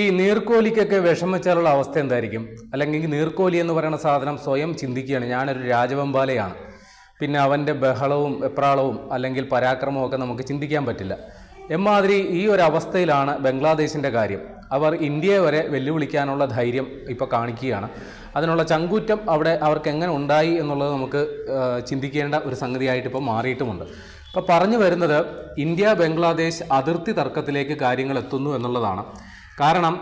ഈ നീർക്കോലിക്കൊക്കെ വിഷം വെച്ചാലുള്ള അവസ്ഥ എന്തായിരിക്കും? അല്ലെങ്കിൽ നീർക്കോലി എന്ന് പറയുന്ന സാധനം സ്വയം ചിന്തിക്കുകയാണ്. ഞാനൊരു രാജവെമ്പാലയാണ്. പിന്നെ അവന്റെ ബഹളവും എപ്രാളവും അല്ലെങ്കിൽ പരാക്രമവും ഒക്കെ നമുക്ക് ചിന്തിക്കാൻ പറ്റില്ല. എമ്മാതിരി ഈ ഒരു അവസ്ഥയിലാണ് ബംഗ്ലാദേശിന്റെ കാര്യം. അവർ ഇന്ത്യയെ വരെ വെല്ലുവിളിക്കാനുള്ള ധൈര്യം ഇപ്പോൾ കാണിക്കുകയാണ്. അതിനുള്ള ചങ്കൂറ്റം അവിടെ അവർക്ക് എങ്ങനെ ഉണ്ടായി എന്നുള്ളത് നമുക്ക് ചിന്തിക്കേണ്ട ഒരു സംഗതിയായിട്ട് ഇപ്പോൾ മാറിയിട്ടുമുണ്ട്. അപ്പോൾ പറഞ്ഞു വരുന്നത് ഇന്ത്യ ബംഗ്ലാദേശ് അതിർത്തി തർക്കത്തിലേക്ക് കാര്യങ്ങൾ എത്തുന്നു എന്നുള്ളതാണ്. കാരണം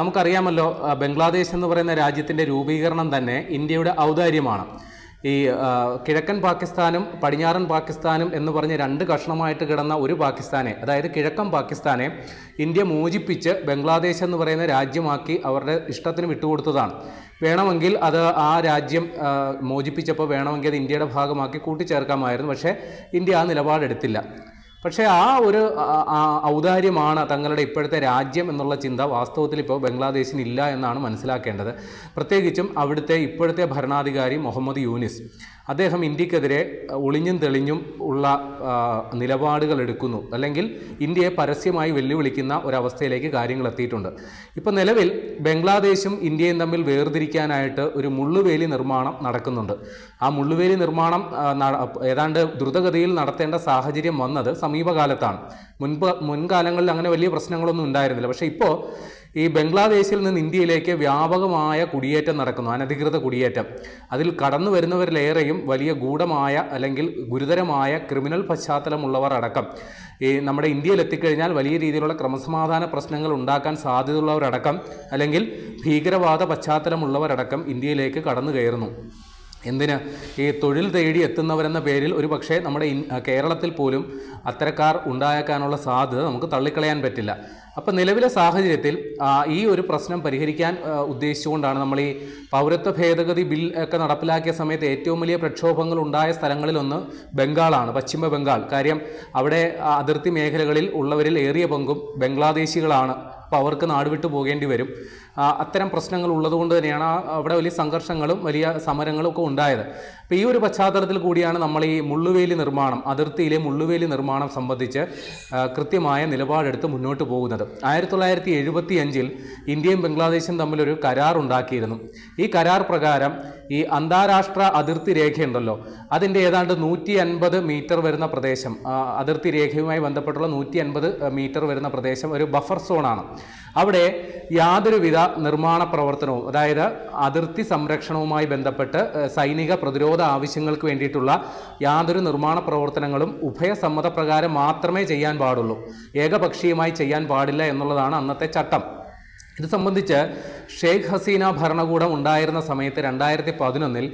നമുക്കറിയാമല്ലോ ബംഗ്ലാദേശ് എന്ന് പറയുന്ന രാജ്യത്തിന്റെ രൂപീകരണം തന്നെ ഇന്ത്യയുടെ ഔദാര്യമാണ്. ഈ കിഴക്കൻ പാകിസ്ഥാനും പടിഞ്ഞാറൻ പാകിസ്ഥാനും എന്ന് പറഞ്ഞ് രണ്ട് കഷ്ണമായിട്ട് കിടന്ന ഒരു പാകിസ്ഥാനെ അതായത് കിഴക്കൻ പാകിസ്ഥാനെ ഇന്ത്യ മോചിപ്പിച്ച് ബംഗ്ലാദേശ് എന്ന് പറയുന്ന രാജ്യമാക്കി അവരുടെ ഇഷ്ടത്തിന് വിട്ടുകൊടുത്തതാണ്. വേണമെങ്കിൽ അത് ആ രാജ്യം മോചിപ്പിച്ചപ്പോൾ വേണമെങ്കിൽ അത് ഇന്ത്യയുടെ ഭാഗമാക്കി കൂട്ടിച്ചേർക്കാമായിരുന്നു. പക്ഷേ ഇന്ത്യ ആ നിലപാടെടുത്തില്ല. പക്ഷേ ആ ഒരു ഔദാര്യമാണ് തങ്ങളുടെ ഇപ്പോഴത്തെ രാജ്യം എന്നുള്ള ചിന്ത വാസ്തവത്തിൽ ഇപ്പോൾ ബംഗ്ലാദേശിന് ഇല്ല എന്നാണ് മനസ്സിലാക്കേണ്ടത്. പ്രത്യേകിച്ചും അവിടുത്തെ ഇപ്പോഴത്തെ ഭരണാധികാരി മുഹമ്മദ് യൂനിസ്. അദ്ദേഹം ഇന്ത്യക്കെതിരെ ഒളിഞ്ഞും തെളിഞ്ഞും ഉള്ള നിലപാടുകൾ എടുക്കുന്നു. അല്ലെങ്കിൽ ഇന്ത്യയെ പരസ്യമായി വെല്ലുവിളിക്കുന്ന ഒരവസ്ഥയിലേക്ക് കാര്യങ്ങൾ എത്തിയിട്ടുണ്ട്. ഇപ്പോൾ നിലവിൽ ബംഗ്ലാദേശും ഇന്ത്യയും തമ്മിൽ വേർതിരിക്കാനായിട്ട് ഒരു മുള്ളുവേലി നിർമ്മാണം നടക്കുന്നുണ്ട്. ആ മുള്ളുവേലി നിർമ്മാണം ഏതാണ്ട് ദ്രുതഗതിയിൽ നടത്തേണ്ട സാഹചര്യം വന്നത് സമീപകാലത്താണ്. മുൻപ് മുൻകാലങ്ങളിൽ അങ്ങനെ വലിയ പ്രശ്നങ്ങളൊന്നും ഉണ്ടായിരുന്നില്ല. പക്ഷേ ഇപ്പോൾ ഈ ബംഗ്ലാദേശിൽ നിന്ന് ഇന്ത്യയിലേക്ക് വ്യാപകമായ കുടിയേറ്റം നടക്കുന്നു അനധികൃത കുടിയേറ്റം. അതിൽ കടന്നു വരുന്നവരിലേറെയും വലിയ ഗൂഢമായ അല്ലെങ്കിൽ ഗുരുതരമായ ക്രിമിനൽ പശ്ചാത്തലമുള്ളവർ അടക്കം. ഈ നമ്മുടെ ഇന്ത്യയിൽ എത്തിക്കഴിഞ്ഞാൽ വലിയ രീതിയിലുള്ള ക്രമസമാധാന പ്രശ്നങ്ങൾ ഉണ്ടാക്കാൻ സാധ്യതയുള്ളവരടക്കം അല്ലെങ്കിൽ ഭീകരവാദ പശ്ചാത്തലമുള്ളവരടക്കം ഇന്ത്യയിലേക്ക് കടന്നു കയറുന്നു. എന്തിന്? ഈ തൊഴിൽ തേടി എത്തുന്നവരെന്ന പേരിൽ ഒരു പക്ഷേ നമ്മുടെ കേരളത്തിൽ പോലും അത്തരക്കാർ ഉണ്ടായേക്കാനുള്ള സാധ്യത നമുക്ക് തള്ളിക്കളയാൻ പറ്റില്ല. അപ്പം നിലവിലെ സാഹചര്യത്തിൽ ഈ ഒരു പ്രശ്നം പരിഹരിക്കാൻ ഉദ്ദേശിച്ചുകൊണ്ടാണ് നമ്മൾ ഈ പൗരത്വ ഭേദഗതി ബിൽ ഒക്കെ നടപ്പിലാക്കിയ സമയത്ത് ഏറ്റവും വലിയ പ്രക്ഷോഭങ്ങൾ ഉണ്ടായ സ്ഥലങ്ങളിലൊന്ന് ബംഗാളാണ് പശ്ചിമ ബംഗാൾ. കാര്യം അവിടെ അതിർത്തി മേഖലകളിൽ ഉള്ളവരിൽ ഏറിയ പങ്കും ബംഗ്ലാദേശികളാണ്. അപ്പോൾ അവർക്ക് നാടുവിട്ടു പോകേണ്ടി വരും. അത്തരം പ്രശ്നങ്ങൾ ഉള്ളതുകൊണ്ട് തന്നെയാണ് അവിടെ വലിയ സംഘർഷങ്ങളും വലിയ സമരങ്ങളും ഒക്കെ ഉണ്ടായത്. അപ്പോൾ ഈ ഒരു പശ്ചാത്തലത്തിൽ കൂടിയാണ് നമ്മൾ ഈ മുള്ളുവേലി നിർമ്മാണം അതിർത്തിയിലെ മുള്ളുവേലി നിർമ്മാണം സംബന്ധിച്ച് കൃത്യമായ നിലപാടെടുത്ത് മുന്നോട്ട് പോകുന്നത്. ആയിരത്തി തൊള്ളായിരത്തി എഴുപത്തി അഞ്ചിൽ ഇന്ത്യയും ബംഗ്ലാദേശും തമ്മിലൊരു കരാർ ഉണ്ടാക്കിയിരുന്നു ഈ കരാർ പ്രകാരം ഈ അന്താരാഷ്ട്ര അതിർത്തി രേഖയുണ്ടല്ലോ. അതിന്റെ ഏതാണ്ട് നൂറ്റി അൻപത് മീറ്റർ വരുന്ന പ്രദേശം. അതിർത്തി രേഖയുമായി ബന്ധപ്പെട്ടുള്ള നൂറ്റി അൻപത് മീറ്റർ വരുന്ന പ്രദേശം ഒരു ബഫർ സോണാണ്. അവിടെ യാതൊരുവിധ നിർമ്മാണ പ്രവർത്തനവും അതായത് അതിർത്തി സംരക്ഷണവുമായി ബന്ധപ്പെട്ട് സൈനിക പ്രതിരോധ ആവശ്യങ്ങൾക്ക് വേണ്ടിയിട്ടുള്ള യാതൊരു നിർമ്മാണ പ്രവർത്തനങ്ങളും ഉഭയസമ്മതപ്രകാരം മാത്രമേ ചെയ്യാൻ പാടുള്ളൂ. ഏകപക്ഷീയമായി ചെയ്യാൻ പാടില്ല എന്നുള്ളതാണ് അന്നത്തെ ചട്ടം. ഇത് സംബന്ധിച്ച് ഷെയ്ഖ് ഹസീന ഭരണകൂടം ഉണ്ടായിരുന്ന സമയത്ത് രണ്ടായിരത്തി പതിനൊന്നിൽ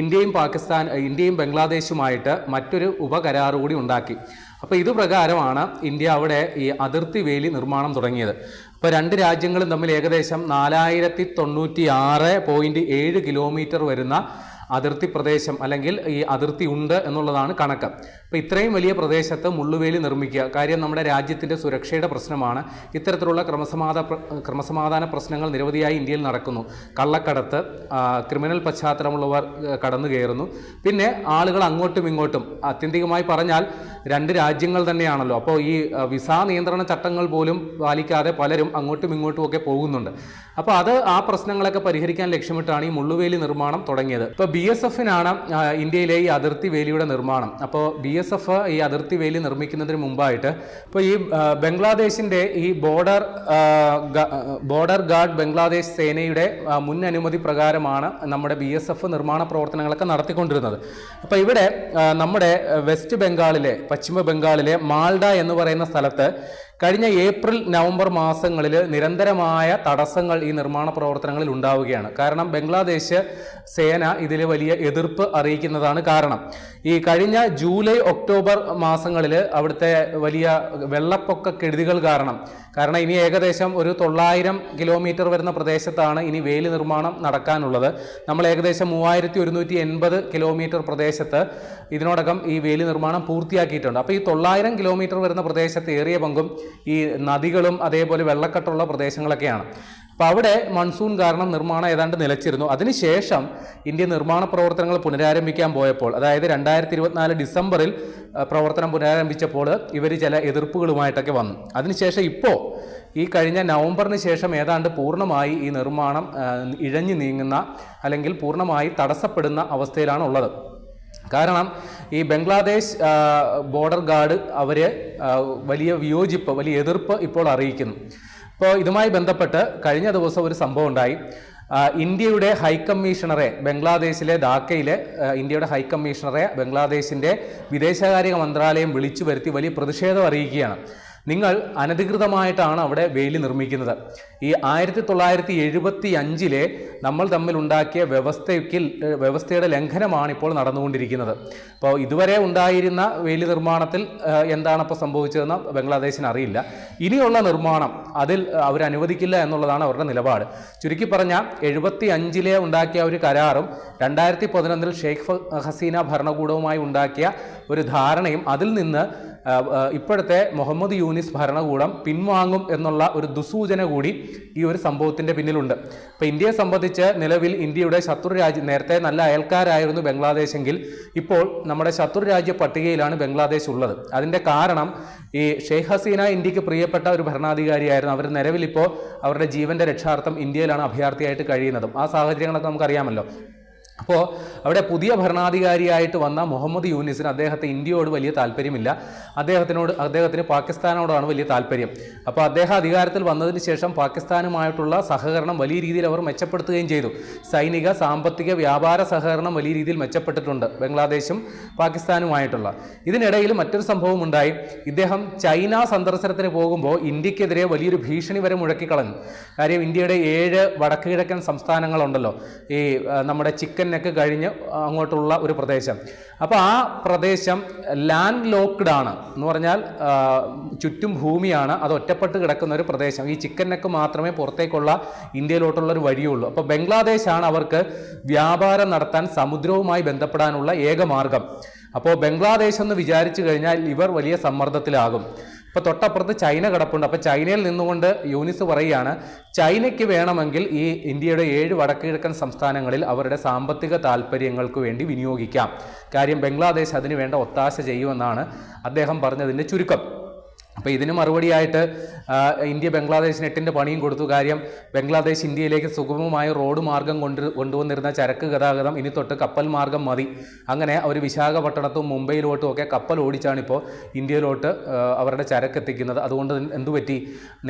ഇന്ത്യയും പാകിസ്ഥാൻ ഇന്ത്യയും ബംഗ്ലാദേശുമായിട്ട് മറ്റൊരു ഉപകരാർ കൂടി ഉണ്ടാക്കി. അപ്പോൾ ഇതുപ്രകാരമാണ് ഇന്ത്യ അവിടെ ഈ അതിർത്തി വേലി നിർമ്മാണം തുടങ്ങിയത്. അപ്പോൾ രണ്ട് രാജ്യങ്ങളും തമ്മിൽ ഏകദേശം നാലായിരത്തി തൊണ്ണൂറ്റി ആറ് പോയിന്റ് ഏഴ് കിലോമീറ്റർ വരുന്ന അതിർത്തി പ്രദേശം അല്ലെങ്കിൽ ഈ അതിർത്തി ഉണ്ട് എന്നുള്ളതാണ് കണക്ക്. അപ്പോൾ ഇത്രയും വലിയ പ്രദേശത്ത് മുള്ളുവേലി നിർമ്മിക്കുക കാര്യം നമ്മുടെ രാജ്യത്തിന്റെ സുരക്ഷയുടെ പ്രശ്നമാണ്. ഇത്തരത്തിലുള്ള ക്രമസമാധാന ക്രമസമാധാന പ്രശ്നങ്ങൾ നിരവധിയായി ഇന്ത്യയിൽ നടക്കുന്നു. കള്ളക്കടത്ത് ക്രിമിനൽ പശ്ചാത്തലമുള്ളവർ കടന്നു കയറുന്നു. പിന്നെ ആളുകൾ അങ്ങോട്ടും ഇങ്ങോട്ടും ആത്യന്തികമായി പറഞ്ഞാൽ രണ്ട് രാജ്യങ്ങൾ തന്നെയാണല്ലോ. അപ്പോൾ ഈ വിസ നിയന്ത്രണ ചട്ടങ്ങൾ പോലും പാലിക്കാതെ പലരും അങ്ങോട്ടും ഇങ്ങോട്ടും ഒക്കെ പോകുന്നുണ്ട്. അപ്പോൾ അത് ആ പ്രശ്നങ്ങളൊക്കെ പരിഹരിക്കാൻ ലക്ഷ്യമിട്ടാണ് ഈ മുള്ളുവേലി നിർമ്മാണം തുടങ്ങിയത്. ഇപ്പോൾ ബി എസ് എഫിനാണ് ഇന്ത്യയിലെ ഈ അതിർത്തി വേലിയുടെ നിർമ്മാണം. അപ്പോൾ ബി എസ് എഫ് ഈ അതിർത്തി വേലി നിർമ്മിക്കുന്നതിന് മുമ്പായിട്ട് ഇപ്പോൾ ഈ ബംഗ്ലാദേശിന്റെ ഈ ബോർഡർ ബോർഡർ ഗാർഡ് ബംഗ്ലാദേശ് സേനയുടെ മുൻ അനുമതി പ്രകാരമാണ് നമ്മുടെ ബി എസ് എഫ് നിർമ്മാണ പ്രവർത്തനങ്ങളൊക്കെ നടത്തിക്കൊണ്ടിരുന്നത്. അപ്പോൾ ഇവിടെ നമ്മുടെ വെസ്റ്റ് ബംഗാളിലെ പശ്ചിമ ബംഗാളിലെ മാൾഡ എന്ന് പറയുന്ന സ്ഥലത്ത് കഴിഞ്ഞ ഏപ്രിൽ നവംബർ മാസങ്ങളിൽ നിരന്തരമായ തടസ്സങ്ങൾ ഈ നിർമ്മാണ പ്രവർത്തനങ്ങളിൽ ഉണ്ടാവുകയാണ്. കാരണം ബംഗ്ലാദേശ് സേന ഇതിൽ വലിയ എതിർപ്പ് അറിയിക്കുന്നതാണ് കാരണം. ഈ കഴിഞ്ഞ ജൂലൈ ഒക്ടോബർ മാസങ്ങളിൽ അവിടുത്തെ വലിയ വെള്ളപ്പൊക്ക കെടുതികൾ കാരണം. കാരണം ഇനി ഏകദേശം ഒരു തൊള്ളായിരം കിലോമീറ്റർ വരുന്ന പ്രദേശത്താണ് ഇനി വേലി നിർമ്മാണം നടക്കാനുള്ളത്. നമ്മൾ ഏകദേശം മൂവായിരത്തി ഒരുന്നൂറ്റി എൺപത് കിലോമീറ്റർ പ്രദേശത്ത് ഇതിനോടകം ഈ വേലി നിർമ്മാണം പൂർത്തിയാക്കിയിട്ടുണ്ട്. അപ്പോൾ ഈ തൊള്ളായിരം കിലോമീറ്റർ വരുന്ന പ്രദേശത്ത് ഏറിയ പങ്കും ഈ നദികളും അതേപോലെ വെള്ളക്കെട്ടുള്ള പ്രദേശങ്ങളൊക്കെയാണ്. അപ്പോൾ അവിടെ മൺസൂൺ കാരണം നിർമ്മാണം ഏതാണ്ട് നിലച്ചിരുന്നു. അതിനുശേഷം ഇന്ത്യ നിർമ്മാണ പ്രവർത്തനങ്ങൾ പുനരാരംഭിക്കാൻ പോയപ്പോൾ അതായത് രണ്ടായിരത്തി ഇരുപത്തിനാല് ഡിസംബറിൽ പ്രവർത്തനം പുനരാരംഭിച്ചപ്പോൾ ഇവർ ചില എതിർപ്പുകളുമായിട്ടൊക്കെ വന്നു. അതിനുശേഷം ഇപ്പോൾ ഈ കഴിഞ്ഞ നവംബറിന് ശേഷം ഏതാണ്ട് പൂർണമായി ഈ നിർമ്മാണം ഇഴഞ്ഞു നീങ്ങുന്ന അല്ലെങ്കിൽ പൂർണമായി തടസ്സപ്പെടുന്ന അവസ്ഥയിലാണ് ഉള്ളത് കാരണം ഈ ബംഗ്ലാദേശ് ബോർഡർ ഗാർഡ് അവരെ വലിയ വിയോജിപ്പ് വലിയ എതിർപ്പ് ഇപ്പോൾ അറിയിക്കുന്നു. ഇപ്പോൾ ഇതുമായി ബന്ധപ്പെട്ട് കഴിഞ്ഞ ദിവസം ഒരു സംഭവം ഉണ്ടായി. ഇന്ത്യയുടെ ഹൈക്കമ്മീഷണറെ ബംഗ്ലാദേശിലെ ധാക്കയിലെ ഇന്ത്യയുടെ ഹൈക്കമ്മീഷണറെ ബംഗ്ലാദേശിന്റെ വിദേശകാര്യ മന്ത്രാലയം വിളിച്ചു വരുത്തി വലിയ പ്രതിഷേധം അറിയിക്കുകയാണ്. നിങ്ങൾ അനധികൃതമായിട്ടാണ് അവിടെ വേലി നിർമ്മിക്കുന്നത്. ഈ ആയിരത്തി തൊള്ളായിരത്തി എഴുപത്തി അഞ്ചിലെ നമ്മൾ തമ്മിലുണ്ടാക്കിയ വ്യവസ്ഥയ്ക്ക് വ്യവസ്ഥയുടെ ലംഘനമാണ് ഇപ്പോൾ നടന്നുകൊണ്ടിരിക്കുന്നത്. അപ്പോൾ ഇതുവരെ ഉണ്ടായിരുന്ന വേലി നിർമ്മാണത്തിൽ എന്താണിപ്പോൾ സംഭവിച്ചതെന്ന് ബംഗ്ലാദേശിന് അറിയില്ല. ഇനിയുള്ള നിർമ്മാണം അതിൽ അവരനുവദിക്കില്ല എന്നുള്ളതാണ് അവരുടെ നിലപാട്. ചുരുക്കി പറഞ്ഞാൽ എഴുപത്തി അഞ്ചിലെ ഉണ്ടാക്കിയ ഒരു കരാറും രണ്ടായിരത്തി പതിനൊന്നിൽ ഷെയ്ഖ് ഹസീന ഭരണകൂടവുമായി ഉണ്ടാക്കിയ ഒരു ധാരണയും അതിൽ നിന്ന് ഇപ്പോഴത്തെ മുഹമ്മദ് യൂനിസ് ഭരണകൂടം പിൻവാങ്ങും എന്നുള്ള ഒരു ദുസൂചന കൂടി ഈ ഒരു സംഭവത്തിന്റെ പിന്നിലുണ്ട്. അപ്പോൾ ഇന്ത്യയെ സംബന്ധിച്ച് നിലവിൽ ഇന്ത്യയുടെ ശത്രു രാജ്യം നേരത്തെ നല്ല അയൽക്കാരായിരുന്നു ബംഗ്ലാദേശെങ്കിൽ ഇപ്പോൾ നമ്മുടെ ശത്രു രാജ്യ പട്ടികയിലാണ് ബംഗ്ലാദേശ് ഉള്ളത്. അതിന്റെ കാരണം ഈ ഷെയ്ഖ് ഹസീന ഇന്ത്യയ്ക്ക് പ്രിയപ്പെട്ട ഒരു ഭരണാധികാരിയായിരുന്നു. അവർ നിലവിൽ ഇപ്പോൾ അവരുടെ ജീവന്റെ രക്ഷാർത്ഥം ഇന്ത്യയിലാണ് അഭയാർത്ഥിയായിട്ട് കഴിയുന്നതും. ആ സാഹചര്യങ്ങളൊക്കെ നമുക്കറിയാമല്ലോ. അപ്പോൾ അവിടെ പുതിയ ഭരണാധികാരിയായിട്ട് വന്ന മുഹമ്മദ് യൂനിസിന് അദ്ദേഹത്തെ ഇന്ത്യയോട് വലിയ താല്പര്യമില്ല. അദ്ദേഹത്തിനോട് അദ്ദേഹത്തിന് പാകിസ്ഥാനോടാണ് വലിയ താല്പര്യം. അപ്പോൾ അദ്ദേഹം അധികാരത്തിൽ വന്നതിന് ശേഷം പാകിസ്ഥാനുമായിട്ടുള്ള സഹകരണം വലിയ രീതിയിൽ അവർ മെച്ചപ്പെടുത്തുകയും ചെയ്തു. സൈനിക സാമ്പത്തിക വ്യാപാര സഹകരണം വലിയ രീതിയിൽ മെച്ചപ്പെട്ടിട്ടുണ്ട് ബംഗ്ലാദേശും പാകിസ്ഥാനുമായിട്ടുള്ള. ഇതിനിടയിൽ മറ്റൊരു സംഭവം ഉണ്ടായി. ഇദ്ദേഹം ചൈന സന്ദർശനത്തിന് പോകുമ്പോൾ ഇന്ത്യക്കെതിരെ വലിയൊരു ഭീഷണി വരെ മുഴക്കിക്കളഞ്ഞു. കാര്യം ഇന്ത്യയുടെ ഏഴ് വടക്ക് കിഴക്കൻ സംസ്ഥാനങ്ങളുണ്ടല്ലോ. ഈ നമ്മുടെ ചിക്കൻ നെക്ക് കഴിഞ്ഞ് അങ്ങോട്ടുള്ള ഒരു പ്രദേശം. അപ്പോൾ ആ പ്രദേശം ലാൻഡ് ലോക്ക്ഡ് ആണ് എന്ന് പറഞ്ഞാൽ ചുറ്റും ഭൂമിയാണ്. അത് ഒറ്റപ്പെട്ട് കിടക്കുന്ന ഒരു പ്രദേശം. ഈ ചിക്കൻ നെക്ക് മാത്രമേ പുറത്തേക്കുള്ള ഇന്ത്യയിലോട്ടുള്ള ഒരു വഴിയുള്ളൂ. അപ്പോൾ ബംഗ്ലാദേശാണ് അവർക്ക് വ്യാപാരം നടത്താൻ സമുദ്രവുമായി ബന്ധപ്പെടാനുള്ള ഏക മാർഗം. അപ്പോൾ ബംഗ്ലാദേശ് എന്ന് വിചാരിച്ചു കഴിഞ്ഞാൽ ഇവർ വലിയ സമ്മർദ്ദത്തിലാകും. ഇപ്പൊ തൊട്ടപ്പുറത്ത് ചൈന കിടപ്പുണ്ട്. അപ്പൊ ചൈനയിൽ നിന്നുകൊണ്ട് യൂനിസ് പറയുകയാണ് ചൈനയ്ക്ക് വേണമെങ്കിൽ ഈ ഇന്ത്യയുടെ ഏഴ് വടക്കുകിഴക്കൻ സംസ്ഥാനങ്ങളിൽ അവരുടെ സാമ്പത്തിക താല്പര്യങ്ങൾക്ക് വേണ്ടി വിനിയോഗിക്കാം. കാര്യം ബംഗ്ലാദേശ് അതിനുവേണ്ട ഒത്താശ ചെയ്യുമെന്നാണ് അദ്ദേഹം പറഞ്ഞതിന്റെ ചുരുക്കം. അപ്പോൾ ഇതിന് മറുപടിയായിട്ട് ഇന്ത്യ ബംഗ്ലാദേശിന് എട്ടിന്റെ പണിയും കൊടുത്തു. കാര്യം ബംഗ്ലാദേശ് ഇന്ത്യയിലേക്ക് സുഗമമായ റോഡ് മാർഗം കൊണ്ട് കൊണ്ടുവന്നിരുന്ന ചരക്ക് ഗതാഗതം ഇനി തൊട്ട് കപ്പൽ മാർഗം മതി. അങ്ങനെ അവർ വിശാഖപട്ടണത്തും മുംബൈയിലോട്ടും ഒക്കെ കപ്പൽ ഓടിച്ചാണ് ഇപ്പോൾ ഇന്ത്യയിലോട്ട് അവരുടെ ചരക്ക് എത്തിക്കുന്നത്. അതുകൊണ്ട് എന്തു പറ്റി?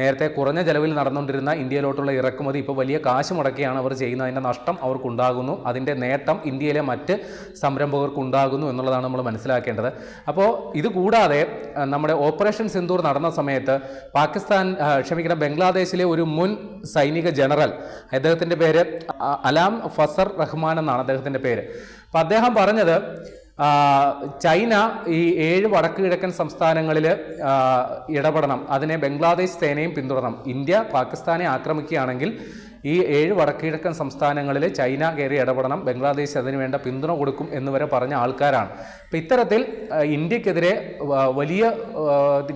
നേരത്തെ കുറഞ്ഞ ചെലവിൽ നടന്നുകൊണ്ടിരുന്ന ഇന്ത്യയിലോട്ടുള്ള ഇറക്കുമതി ഇപ്പോൾ വലിയ കാശ് മുടക്കിയാണ് അവർ ചെയ്യുന്നത്. അതിന്റെ നഷ്ടം അവർക്കുണ്ടാകുന്നു. അതിന്റെ നേട്ടം ഇന്ത്യയിലെ മറ്റ് സംരംഭകർക്കുണ്ടാകുന്നു എന്നുള്ളതാണ് നമ്മൾ മനസ്സിലാക്കേണ്ടത്. അപ്പോൾ ഇത് കൂടാതെ നമ്മുടെ ഓപ്പറേഷൻ സിന്ദൂർ നടന്ന സമയത്ത് പാകിസ്ഥാൻ ക്ഷമിക്കണം ബംഗ്ലാദേശിലെ ഒരു മുൻ സൈനിക ജനറൽ അദ്ദേഹത്തിന്റെ പേര് അലാം ഫസർ റഹ്മാൻ എന്നാണ് അദ്ദേഹത്തിന്റെ പേര്. അപ്പം അദ്ദേഹം പറഞ്ഞത് ചൈന ഈ ഏഴ് വടക്ക് കിഴക്കൻ സംസ്ഥാനങ്ങളിൽ ഇടപെടണം. അതിനെ ബംഗ്ലാദേശ് സേനയും പിന്തുടരണം. ഇന്ത്യ പാകിസ്ഥാനെ ആക്രമിക്കുകയാണെങ്കിൽ ഈ ഏഴ് വടക്കിഴക്കൻ സംസ്ഥാനങ്ങളിൽ ചൈന കയറി ഇടപെടണം ബംഗ്ലാദേശ് അതിനുവേണ്ട പിന്തുണ കൊടുക്കും എന്ന് വരെ പറഞ്ഞ ആൾക്കാരാണ്. അപ്പം ഇത്തരത്തിൽ ഇന്ത്യക്കെതിരെ വലിയ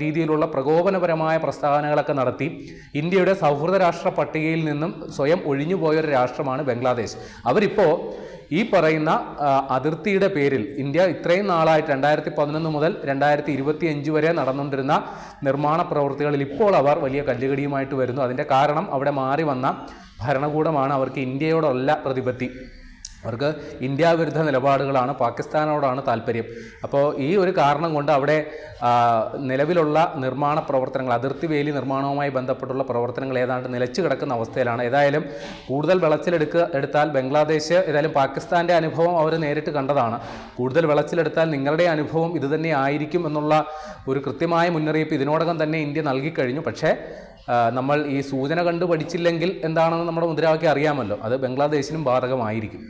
രീതിയിലുള്ള പ്രകോപനപരമായ പ്രസ്താവനകളൊക്കെ നടത്തി ഇന്ത്യയുടെ സൗഹൃദ രാഷ്ട്ര പട്ടികയിൽ നിന്നും സ്വയം ഒഴിഞ്ഞുപോയ ഒരു രാഷ്ട്രമാണ് ബംഗ്ലാദേശ്. അവരിപ്പോൾ ഈ പറയുന്ന അതിർത്തിയുടെ പേരിൽ ഇന്ത്യ ഇത്രയും നാളായിട്ട് രണ്ടായിരത്തി പതിനൊന്ന് മുതൽ രണ്ടായിരത്തി ഇരുപത്തി അഞ്ച് വരെ നടന്നുകൊണ്ടിരുന്ന നിർമ്മാണ പ്രവൃത്തികളിൽ ഇപ്പോൾ അവർ വലിയ കല്ലുകടിയുമായിട്ട് വരുന്നു. അതിന്റെ കാരണം അവിടെ മാറി വന്ന ഭരണകൂടമാണ് അവർക്ക് ഇന്ത്യയോടല്ല പ്രതിപത്തി. അവർക്ക് ഇന്ത്യ വിരുദ്ധ നിലപാടുകളാണ് പാകിസ്ഥാനോടാണ് താല്പര്യം. അപ്പോൾ ഈ ഒരു കാരണം കൊണ്ട് അവിടെ നിലവിലുള്ള നിർമ്മാണ പ്രവർത്തനങ്ങൾ അതിർത്തി വേലി നിർമ്മാണവുമായി ബന്ധപ്പെട്ടുള്ള പ്രവർത്തനങ്ങൾ ഏതാണ്ട് നിലച്ചു കിടക്കുന്ന അവസ്ഥയിലാണ്. ഏതായാലും കൂടുതൽ വിളച്ചിലെടുക്കുക എടുത്താൽ ബംഗ്ലാദേശ് ഏതായാലും പാകിസ്ഥാന്റെ അനുഭവം അവർ നേരിട്ട് കണ്ടതാണ്. കൂടുതൽ വിളച്ചിലെടുത്താൽ നിങ്ങളുടെ അനുഭവം ഇതുതന്നെ ആയിരിക്കും എന്നുള്ള ഒരു കൃത്യമായ മുന്നറിയിപ്പ് ഇതിനോടകം തന്നെ ഇന്ത്യ നൽകിക്കഴിഞ്ഞു. പക്ഷേ നമ്മൾ ഈ സൂചന കണ്ടു പഠിച്ചില്ലെങ്കിൽ എന്താണെന്ന് നമ്മുടെ മുദ്രാവാക്യം അറിയാമല്ലോ. അത് ബംഗ്ലാദേശിനും ബാധകമായിരിക്കും.